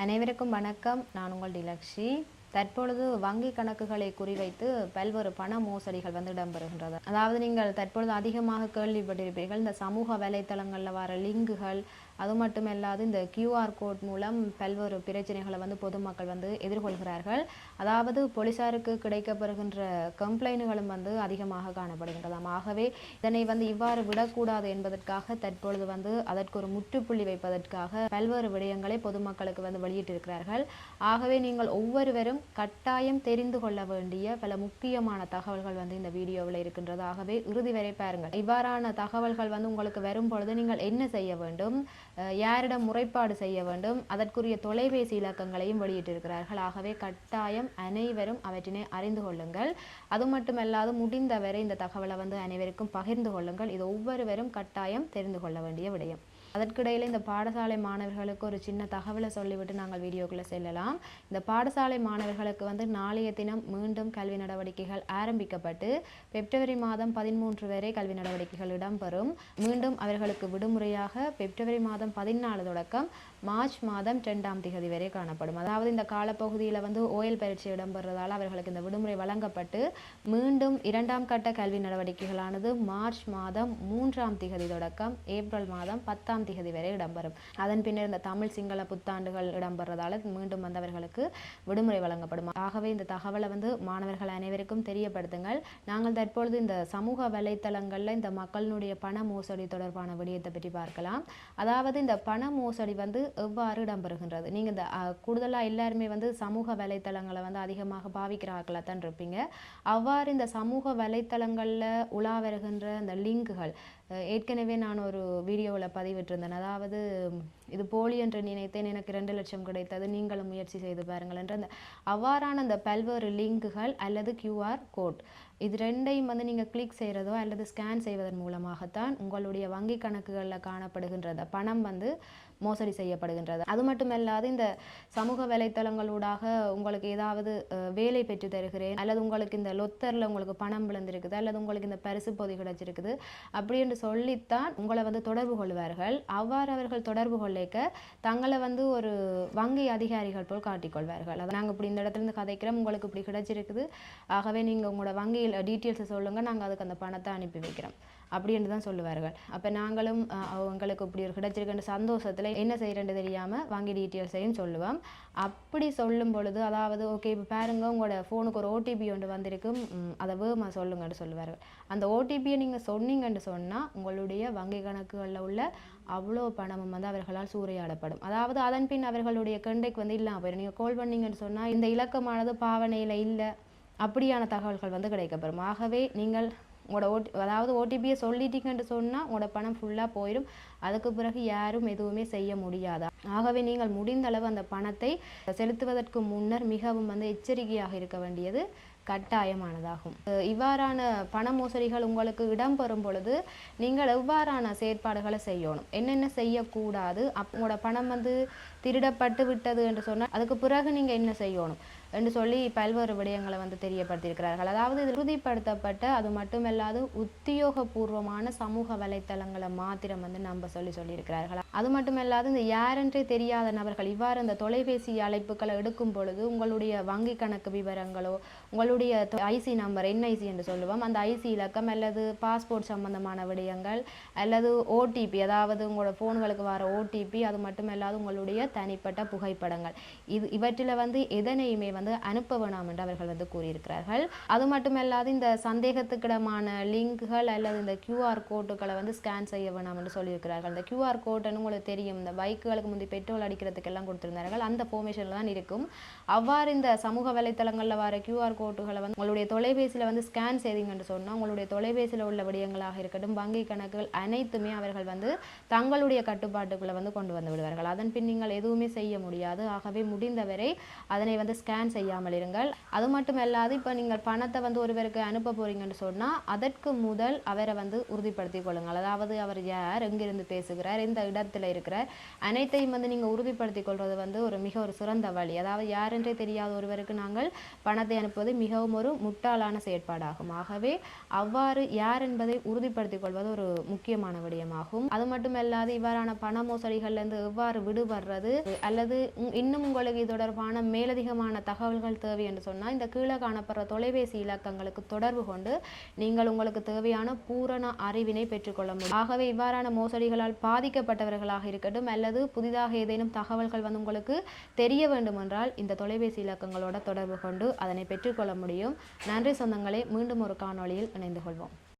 அனைவருக்கும் வணக்கம். நான் உங்கள் டிலக்ஷி. தற்பொழுது வங்கி கணக்குகளை குறிவைத்து பல்வேறு பண மோசடிகள் வந்து இடம்பெறுகின்றது. அதாவது நீங்கள் தற்பொழுது அதிகமாக கேள்விப்பட்டிருப்பீர்கள் இந்த சமூக வலைத்தளங்களில் வர லிங்குகள் அது மட்டுமல்லாது இந்த கியூஆர் கோட் மூலம் பல்வேறு பிரச்சனைகளை வந்து பொதுமக்கள் வந்து எதிர்கொள்கிறார்கள். அதாவது போலீசாருக்கு கிடைக்கப்பெறுகின்ற கம்ப்ளைண்ட்களும் வந்து அதிகமாக காணப்படுகின்றதாம் ஆகவே இதனை வந்து இவ்வாறு விடக்கூடாது என்பதற்காக தற்பொழுது வந்து அதற்கு ஒரு முற்றுப்புள்ளி வைப்பதற்காக பல்வேறு விடயங்களை பொதுமக்களுக்கு வந்து வெளியிட்டிருக்கிறார்கள். ஆகவே நீங்கள் ஒவ்வொருவரும் கட்டாயம் தெரிந்து கொள்ள வேண்டிய பல முக்கியமான தகவல்கள் வந்து இந்த வீடியோவில் இருக்கின்றது. ஆகவே இறுதி வரை பாருங்கள். இவ்வாறான தகவல்கள் வந்து உங்களுக்கு வரும் பொழுது நீங்கள் என்ன செய்ய வேண்டும்? யாரிடம் முறைப்பாடு செய்ய வேண்டும்? அதற்குரிய தொலைபேசி இலக்கங்களையும் வெளியிட்டிருக்கிறார்கள். ஆகவே கட்டாயம் அனைவரும் அவற்றினை அறிந்து கொள்ளுங்கள். அது மட்டுமல்லாது முடிந்தவரை இந்த தகவலை வந்து அனைவருக்கும் பகிர்ந்து கொள்ளுங்கள். இது ஒவ்வொருவரும் கட்டாயம் தெரிந்து கொள்ள வேண்டிய விடயம். அதற்கிடையில் இந்த பாடசாலை மாணவர்களுக்கு ஒரு சின்ன தகவலை சொல்லிவிட்டு நாங்கள் வீடியோக்குள்ளே செல்லலாம். இந்த பாடசாலை மாணவர்களுக்கு வந்து நாளைய தினம் மீண்டும் கல்வி நடவடிக்கைகள் ஆரம்பிக்கப்பட்டு பிப்ரவரி மாதம் பதிமூன்று வரை கல்வி நடவடிக்கைகள் இடம்பெறும். மீண்டும் அவர்களுக்கு விடுமுறையாக பிப்ரவரி மாதம் பதினாலு தொடக்கம் மார்ச் மாதம் ரெண்டாம் திகதி வரை காணப்படும். அதாவது இந்த காலப்பகுதியில் வந்து ஓயல் பயிற்சி இடம்பெறதால் அவர்களுக்கு இந்த விடுமுறை வழங்கப்பட்டு மீண்டும் இரண்டாம் கட்ட கல்வி நடவடிக்கைகளானது மார்ச் மாதம் மூன்றாம் திகதி தொடக்கம் ஏப்ரல் மாதம் பத்தாம் திகதி வரை இடம்பெறும். அதன் பின்னர் இந்த தமிழ் சிங்கள புத்தாண்டுகள் இடம்பெறதால மீண்டும் வந்தவர்களுக்கு விடுமுறை வழங்கப்படும். ஆகவே இந்த தகவலை வந்து மாணவர்கள் அனைவருக்கும் தெரியப்படுத்துங்கள். நாங்கள் தற்பொழுது இந்த சமூக வலைத்தளங்களில் இந்த மக்களினுடைய பண மோசடி தொடர்பான விடயத்தை பற்றி பார்க்கலாம். அதாவது இந்த பண மோசடி வந்து எவ்வாறு இடம்பெறுகின்றது? நீங்கள் இந்த கூடுதலாக எல்லாருமே வந்து சமூக வலைத்தளங்களை வந்து அதிகமாக பாவிக்கிறார்களா தான் இருப்பீங்க. அவ்வாறு இந்த சமூக வலைத்தளங்களில் உலா வருகின்ற இந்த லிங்குகள் ஏற்கனவே நான் ஒரு வீடியோவில் பதிவிட்டிருந்தேன். அதாவது இது போலி என்று நினைத்தேன் எனக்கு ரெண்டு லட்சம் கிடைத்தது. நீங்களும் முயற்சி செய்து பாருங்கள் என்ற அந்த அவ்வாறான அந்த பல்வேறு லிங்குகள் அல்லது கியூஆர் கோட் இது ரெண்டையும் வந்து நீங்கள் கிளிக் செய்கிறதோ அல்லது ஸ்கேன் செய்வதன் மூலமாகத்தான் உங்களுடைய வங்கி கணக்குகளில் காணப்படுகின்றத பணம் வந்து மோசடி செய்யப்படுகின்றது. அது மட்டுமல்லாது இந்த சமூக வலைத்தளங்களூடாக உங்களுக்கு ஏதாவது வேலை பெற்று தருகிறேன் அல்லது உங்களுக்கு இந்த லொத்தரில் உங்களுக்கு பணம் விழுந்திருக்குது அல்லது உங்களுக்கு இந்த பரிசு பொதி கிடைச்சிருக்குது அப்படி என்று சொல்லித்தான் உங்களை வந்து தொடர்பு கொள்வார்கள். அவ்வாறு அவர்கள் தொடர்பு கொள்ளைக்க தங்களை வந்து ஒரு வங்கி அதிகாரிகள் போல் காட்டிக்கொள்வார்கள். அதை நாங்கள் இப்படி இந்த இடத்துல இருந்து கதைக்கிறோம் உங்களுக்கு இப்படி கிடைச்சிருக்குது. ஆகவே நீங்கள் உங்களோட வங்கியில் டீட்டெயில்ஸை சொல்லுங்கள் நாங்கள் அதுக்கு அந்த பணத்தை அனுப்பி வைக்கிறோம். அப்படி என்று தான் சொல்லுவார்கள். அப்போ நாங்களும் அவங்களுக்கு இப்படி ஒரு கிடைச்சிருக்கின்ற சந்தோஷத்தில் என்ன செய்கிறேன்னு தெரியாமல் வாங்கி டீட்டெயில்ஸையும் சொல்லுவோம். அப்படி சொல்லும் பொழுது அதாவது ஓகே இப்போ பாருங்க உங்களோட ஃபோனுக்கு ஒரு ஓடிபி ஒன்று வந்திருக்கும். அதை வேகமா சொல்லுங்கன்னு சொல்லுவார்கள். அந்த ஓடிபியை நீங்கள் சொன்னீங்கன்னு சொன்னால் உங்களுடைய வங்கி கணக்குகளில் உள்ள அவ்வளோ பணமும் வந்து அவர்களால் சூறையாடப்படும். அதாவது அதன் பின் அவர்களுடைய கண்டைக்கு வந்து இல்லாமல் போயிடும் நீங்கள் கால் பண்ணீங்கன்னு சொன்னால் இந்த இலக்கமானது பாவனையில் இல்லை. அப்படியான தகவல்கள் வந்து கிடைக்கப்பெறும். ஆகவே நீங்கள் உங்களோட ஓடி அதாவது ஓடிபியை சொல்லிட்டீங்கன்னு சொன்னால் உங்களோட பணம் ஃபுல்லாக போயிடும். அதுக்கு பிறகு யாரும் எதுவுமே செய்ய முடியாதா? ஆகவே நீங்கள் முடிந்த அளவு அந்த பணத்தை செலுத்துவதற்கு முன்னர் மிகவும் வந்து எச்சரிக்கையாக இருக்க வேண்டியது கட்டாயமானதாகும். அஹ் இவ்வாறான பண மோசடிகள் உங்களுக்கு இடம்பெறும் பொழுது நீங்கள் எவ்வாறான செயற்பாடுகளை செய்யணும்? என்னென்ன செய்யக்கூடாது? அப் உங்களோட பணம் வந்து திருடப்பட்டு விட்டது என்று சொன்னால் அதுக்கு பிறகு நீங்கள் என்ன செய்யணும்? என்று சொல்லி பல்வேறு விடயங்களை வந்து தெரியப்படுத்தியிருக்கிறார்கள். அதாவது இது உறுதிப்படுத்தப்பட்ட அது மட்டுமல்லாது உத்தியோகபூர்வமான சமூக வலைத்தளங்களை மாத்திரம் வந்து நம்ப சொல்லி சொல்லியிருக்கிறார்கள். அது மட்டுமல்லாது இந்த யாரென்றே தெரியாத நபர்கள் இவ்வாறு இந்த தொலைபேசி அழைப்புகளை எடுக்கும் பொழுது உங்களுடைய வங்கி கணக்கு விவரங்களோ உங்களுடைய ஐசி நம்பர் என்ஐசி என்று சொல்லுவோம் அந்த ஐசி இலக்கம் அல்லது பாஸ்போர்ட் சம்பந்தமான விடயங்கள் அல்லது ஓடிபி அதாவது உங்களோட ஃபோன்களுக்கு வர ஓடிபி அது மட்டுமல்லாது உங்களுடைய தனிப்பட்ட புகைப்படங்கள். இது இவற்றில் வந்து எதனையுமே வந்து அனுப்ப வேணாம் என்று அவர்கள் வந்து கூறியிருக்கிறார்கள். அது மட்டுமல்லாது இந்த சந்தேகத்துக்கிடமான லிங்குகள் அல்லது இந்த கியூஆர் கோட்டுகளை வந்து ஸ்கேன் செய்ய வேணாம் என்று சொல்லியிருக்கிறார்கள். இந்த கியூஆர் கோட்டுன்னு உங்களுக்கு தெரியும். இந்த பைக்குகளுக்கு முந்தி பெட்ரோல் அடிக்கிறதுக்கெல்லாம் கொடுத்திருந்தார்கள். அந்த ஃபோர்மேஷனில் தான் இருக்கும். அவ்வாறு இந்த சமூக வலைத்தளங்களில் வர கியூஆர் கோட்டுகளை வந்து உங்களுடைய தொலைபேசியில் வந்து ஸ்கேன் செய்தீங்கன்னு சொன்னால் உங்களுடைய தொலைபேசியில் உள்ள விடயங்களாக இருக்கட்டும் வங்கி கணக்குகள் அனைத்துமே அவர்கள் வந்து தங்களுடைய கட்டுப்பாட்டுக்குள்ளே வந்து கொண்டு வந்து விடுவார்கள். அதன் பின் நீங்கள் எதுவுமே செய்ய முடியாது. ஆகவே முடிந்தவரை அதனை வந்து ஸ்கேன் செய்யாமல் இருங்கள். அது மட்டும் இல்லாது இப்போ நீங்கள் பணத்தை வந்து ஒருவருக்கு அனுப்ப போறீங்கன்னு சொன்னால் அதற்கு முதல் அவரை வந்து உறுதிப்படுத்திக் கொள்ளுங்கள். அதாவது அவர் யார் எங்கிருந்து பேசுகிறார் எந்த இடத்துல இருக்கிறார் அனைத்தையும் வந்து நீங்கள் உறுதிப்படுத்திக் கொள்வது வந்து ஒரு மிக ஒரு சிறந்த வழி. அதாவது யாரென்றே தெரியாத ஒருவருக்கு நாங்கள் பணத்தை அனுப்புவது மிகவும் ஒரு முட்டாளான செயற்பாடாகும். ஆகவே அவ்வாறு யார் என்பதை உறுதிப்படுத்திக் கொள்வது ஒரு முக்கியமான விடயமாகும். அது மட்டுமல்லாது இவ்வாறான பண மோசடிகள்லேருந்து எவ்வாறு விடுபடுறது அல்லது உம் இன்னும் உங்களுக்கு இது தொடர்பான மேலதிகமான தகவல்கள் தேவை என்று சொன்னால் இந்த கீழே காணப்படுற தொலைபேசி இலக்கங்களுக்கு தொடர்பு கொண்டு நீங்கள் உங்களுக்கு தேவையான பூரண அறிவினை பெற்றுக்கொள்ள முடியும். ஆகவே இவ்வாறான மோசடிகளால் பாதிக்கப்பட்டவர்களாக இருக்கட்டும் அல்லது புதிதாக ஏதேனும் தகவல்கள் வந்து உங்களுக்கு தெரிய வேண்டும் என்றால் இந்த தொலைபேசி இலக்கங்களோட தொடர்பு கொண்டு அதனை பெற்றுக்கொள்ள முடியும். நன்றி சொந்தங்களே மீண்டும் ஒரு காணொளியில் இணைந்து கொள்வோம்.